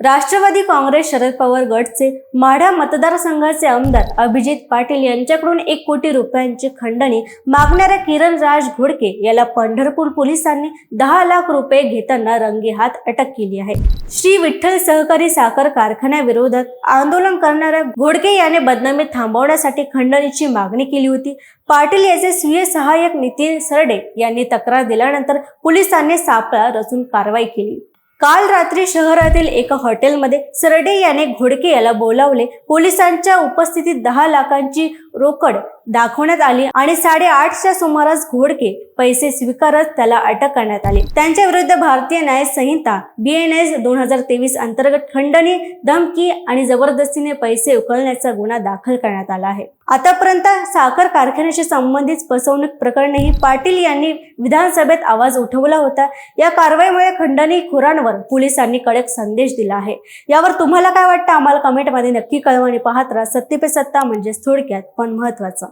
राष्ट्रवादी काँग्रेस शरद पवार गटचे माढा मतदारसंघाचे आमदार अभिजित पाटील यांच्याकडून एक कोटी रुपयांची खंडणी मागणाऱ्या किरण राज घोडके याला पंढरपूर पोलिसांनी दहा लाख रुपये घेताना रंगेहात अटक केली आहे. श्री विठ्ठल सहकारी साखर कारखान्याविरोधात आंदोलन करणाऱ्या घोडके याने बदनामी थांबवण्यासाठी खंडणीची मागणी केली होती. पाटील याचे स्वीय सहाय्यक नितीन सरडे यांनी तक्रार दिल्यानंतर पोलिसांनी सापळा रचून कारवाई केली. काल रात्री शहरातील एका हॉटेलमध्ये सरडे याने घोडके याला बोलावले. पोलिसांच्या उपस्थितीत दहा लाखांची रोकड दाखवण्यात आली आणि साडेआठच्या सुमारास घोडके पैसे स्वीकारत त्याला अटक करण्यात आली. त्यांच्या विरुद्ध भारतीय न्याय संहिता बी एन एस दोन हजार तेवीस अंतर्गत खंडणी धमकी आणि जबरदस्तीने पैसे उकळण्याचा गुन्हा दाखल करण्यात आला आहे. आतापर्यंत साखर कारखान्याशी संबंधित फसवणूक प्रकरणही पाटील यांनी विधानसभेत आवाज उठवला होता. या कारवाईमुळे खंडणी खुरांवर पोलिसांनी कडक संदेश दिला आहे. यावर तुम्हाला काय वाटतं? आम्हाला कमेंटमध्ये नक्की कळवा आणि पाहत राहा. सत्ते पे सत्ता म्हणजेच थोडक्यात पण महत्वाचं